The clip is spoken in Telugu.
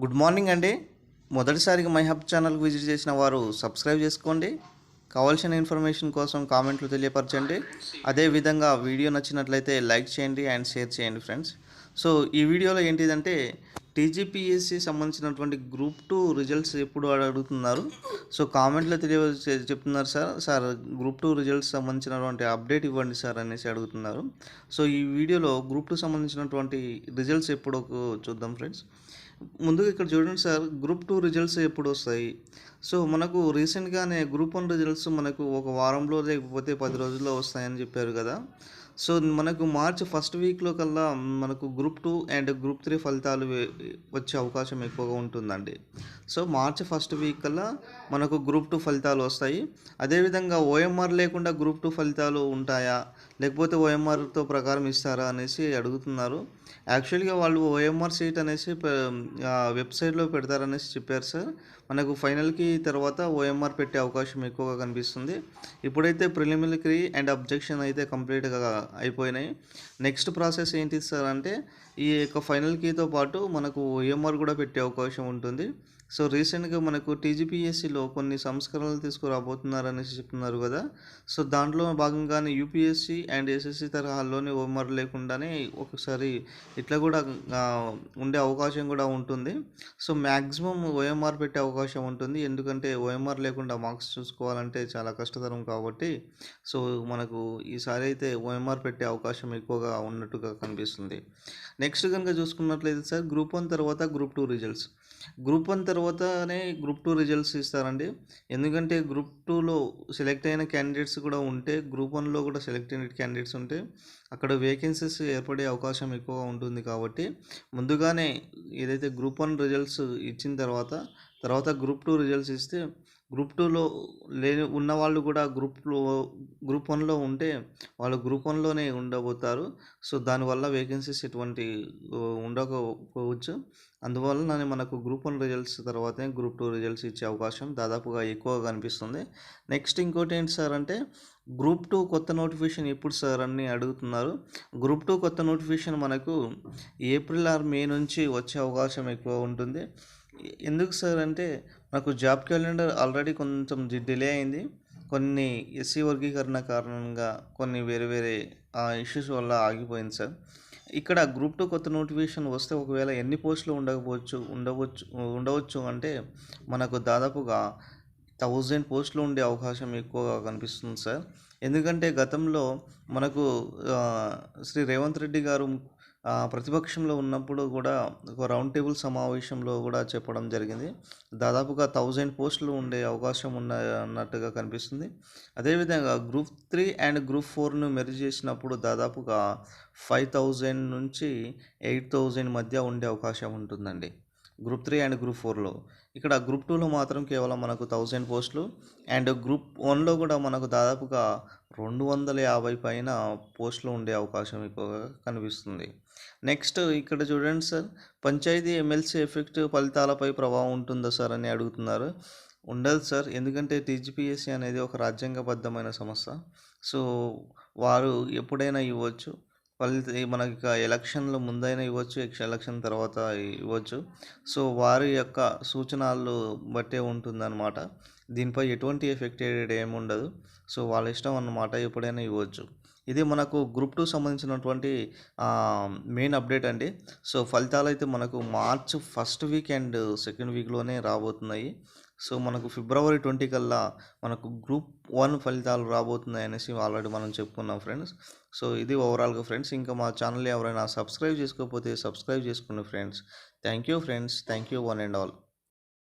గుడ్ మార్నింగ్ అండి. మొదటిసారిగా మై హబ్ ఛానల్కి విజిట్ చేసిన వారు సబ్స్క్రైబ్ చేసుకోండి. కావాల్సిన ఇన్ఫర్మేషన్ కోసం కామెంట్లు తెలియపరచండి. అదేవిధంగా వీడియో నచ్చినట్లయితే లైక్ చేయండి అండ్ షేర్ చేయండి ఫ్రెండ్స్. సో ఈ వీడియోలో ఏంటిదంటే టీజీపీఎస్సి సంబంధించినటువంటి గ్రూప్ టూ రిజల్ట్స్ ఎప్పుడు అడుగుతున్నారు? సో కామెంట్లో తెలియ చెప్తున్నారు sir. Sir group two results సంబంధించినటువంటి అప్డేట్ ఇవ్వండి సార్ అనేసి అడుగుతున్నారు. సో ఈ వీడియోలో గ్రూప్ టూ సంబంధించినటువంటి రిజల్ట్స్ ఎప్పుడో చూద్దాం ఫ్రెండ్స్. ముందుగా ఇక్కడ చూడండి సార్ గ్రూప్ టూ రిజల్ట్స్ ఎప్పుడు వస్తాయి? సో మనకు రీసెంట్గానే గ్రూప్ వన్ రిజల్ట్స్ మనకు ఒక వారంలో లేకపోతే పది రోజుల్లో వస్తాయని చెప్పారు కదా. సో మనకు మార్చ్ ఫస్ట్ వీక్లో కల్లా మనకు group two and group three ఫలితాలు వచ్చే అవకాశం ఎక్కువగా ఉంటుందండి. సో మార్చ్ ఫస్ట్ వీక్ కల్లా మనకు గ్రూప్ టూ ఫలితాలు వస్తాయి. అదేవిధంగా ఓఎంఆర్ లేకుండా గ్రూప్ టూ ఫలితాలు ఉంటాయా? లేకపోతే ఓఎంఆర్తో ప్రకారం ఇస్తారా అనేసి అడుగుతున్నారు. యాక్చువల్గా వాళ్ళు ఓఎంఆర్ సీట్ అనేసి వెబ్సైట్లో పెడతారనేసి చెప్పారు సార్. మనకు ఫైనల్కి తర్వాత ఓఎంఆర్ పెట్టే అవకాశం ఎక్కువగా కనిపిస్తుంది. ఇప్పుడైతే ప్రిలిమినరీ అండ్ అబ్జెక్షన్ అయితే కంప్లీట్గా అయిపోయినాయి. నెక్స్ట్ ప్రాసెస్ ఏంటి సార్ అంటే ఈ యొక్క ఫైనల్ కీతో పాటు మనకు ఓఎంఆర్ కూడా పెట్టే అవకాశం ఉంటుంది. సో రీసెంట్గా మనకు టీజీపీఎస్సిలో కొన్ని సంస్కరణలు తీసుకురాబోతున్నారనేసి చెప్తున్నారు కదా. సో దాంట్లో భాగంగానే యూపీఎస్సి అండ్ ఎస్ఎస్సి తరహాల్లోనే ఓఎంఆర్ లేకుండానే ఒకసారి ఇట్లా కూడా ఉండే అవకాశం కూడా ఉంటుంది. సో మ్యాక్సిమం ఓఎంఆర్ పెట్టే అవకాశం ఉంటుంది. ఎందుకంటే ఓఎంఆర్ లేకుండా మార్క్స్ చూసుకోవాలంటే చాలా కష్టతరం కాబట్టి. సో మనకు ఈసారి అయితే ఓఎంఆర్ పెట్టే అవకాశం ఎక్కువగా ఉన్నట్టుగా కనిపిస్తుంది. నెక్స్ట్ కనుక చూసుకున్నట్లయితే సార్ గ్రూప్ వన్ తర్వాత group two results. Group one తర్వాతనే గ్రూప్ టూ రిజల్ట్స్ ఇస్తారండి. ఎందుకంటే గ్రూప్ టూలో సెలెక్ట్ అయిన క్యాండిడేట్స్ కూడా ఉంటే గ్రూప్ వన్లో కూడా సెలెక్ట్ అయిన క్యాండిడేట్స్ ఉంటే అక్కడ వేకెన్సీస్ ఏర్పడే అవకాశం ఎక్కువగా ఉంటుంది కాబట్టి ముందుగానే ఏదైతే గ్రూప్ వన్ రిజల్ట్స్ ఇచ్చిన తర్వాత తర్వాత గ్రూప్ టూ రిజల్ట్స్ ఇస్తే గ్రూప్ టూలో లేని ఉన్న వాళ్ళు కూడా గ్రూప్లో గ్రూప్ వన్లో ఉంటే వాళ్ళు గ్రూప్ వన్లోనే ఉండబోతారు. సో దానివల్ల వేకెన్సీస్ ఎటువంటి ఉండకపోవచ్చు. అందువల్ల మనకు గ్రూప్ వన్ రిజల్ట్స్ తర్వాతే గ్రూప్ టూ రిజల్ట్స్ ఇచ్చే అవకాశం దాదాపుగా ఎక్కువగా కనిపిస్తుంది. నెక్స్ట్ ఇంకోటి ఏంటి సార్ అంటే గ్రూప్ టూ కొత్త నోటిఫికేషన్ ఎప్పుడు సార్ అని అడుగుతున్నారు. గ్రూప్ టూ కొత్త నోటిఫికేషన్ మనకు ఏప్రిల్ ఆర్ మే నుంచి వచ్చే అవకాశం ఎక్కువ ఉంటుంది. ఎందుకు సార్ అంటే నాకు జాబ్ క్యాలెండర్ ఆల్రెడీ కొంచెం డిలే అయింది. కొన్ని ఎస్సీ వర్గీకరణ కారణంగా కొన్ని వేరే వేరే ఇష్యూస్ వల్ల ఆగిపోయింది సార్. ఇక్కడ గ్రూప్ టూ కొత్త నోటిఫికేషన్ వస్తే ఒకవేళ ఎన్ని పోస్టులు ఉండకపోవచ్చు ఉండవచ్చు ఉండవచ్చు అంటే మనకు దాదాపుగా థౌజండ్ పోస్టులు ఉండే అవకాశం ఎక్కువగా కనిపిస్తుంది సార్. ఎందుకంటే గతంలో మనకు శ్రీ రేవంత్ రెడ్డి గారు ప్రతిపక్షంలో ఉన్నప్పుడు కూడా ఒక రౌండ్ టేబుల్ సమావేశంలో కూడా చెప్పడం జరిగింది. దాదాపుగా థౌజండ్ పోస్టులు ఉండే అవకాశం ఉన్న అన్నట్టుగా కనిపిస్తుంది. అదేవిధంగా గ్రూప్ త్రీ అండ్ గ్రూప్ ఫోర్ను మెర్జ్ చేసినప్పుడు దాదాపుగా ఫైవ్ థౌజండ్ నుంచి ఎయిట్ థౌజండ్ మధ్య ఉండే అవకాశం ఉంటుందండి. గ్రూప్ త్రీ అండ్ గ్రూప్ ఫోర్లో. ఇక్కడ గ్రూప్ టూలో మాత్రం కేవలం మనకు థౌజండ్ పోస్టులు. అండ్ గ్రూప్ వన్లో కూడా మనకు దాదాపుగా రెండు వందల యాభై పైన పోస్టులు ఉండే అవకాశం ఎక్కువగా కనిపిస్తుంది. నెక్స్ట్ ఇక్కడ చూడండి సార్. పంచాయతీ ఎమ్మెల్సీ ఎఫెక్ట్ ఫలితాలపై ప్రభావం ఉంటుందా సార్ అని అడుగుతున్నారు. ఉండదు సార్. ఎందుకంటే టీజీపీఎస్సీ అనేది ఒక రాజ్యాంగబద్ధమైన సంస్థ. సో వారు ఎప్పుడైనా ఇవ్వచ్చు. ఫలిత మనకి ఎలక్షన్లు ముందైనా ఇవ్వచ్చు ఎలక్షన్ తర్వాత ఇవ్వచ్చు. సో వారి యొక్క సూచనలు బట్టే ఉంటుందన్నమాట. దీనిపై ఎటువంటి ఎఫెక్టెడ్ ఏముండదు. సో వాళ్ళ ఇష్టం అన్నమాట ఎప్పుడైనా ఇవ్వచ్చు. ఇది మనకు గ్రూప్ టూ సంబంధించినటువంటి మెయిన్ అప్డేట్ అండి. సో ఫలితాలు అయితే మనకు March first week and second వీక్లోనే రాబోతున్నాయి. సో మనకు ఫిబ్రవరి ట్వంటీ కల్లా మనకు గ్రూప్ వన్ ఫలితాలు రాబోతున్నాయి అనేసి ఆల్రెడీ మనం చెప్పుకున్నాం ఫ్రెండ్స్. సో ఇది ఓవరాల్గా ఫ్రెండ్స్. ఇంకా మా ఛానల్ ఎవరైనా సబ్స్క్రైబ్ చేసుకోకపోతే సబ్స్క్రైబ్ చేసుకోండి friends. Thank you friends. Thank you one and all.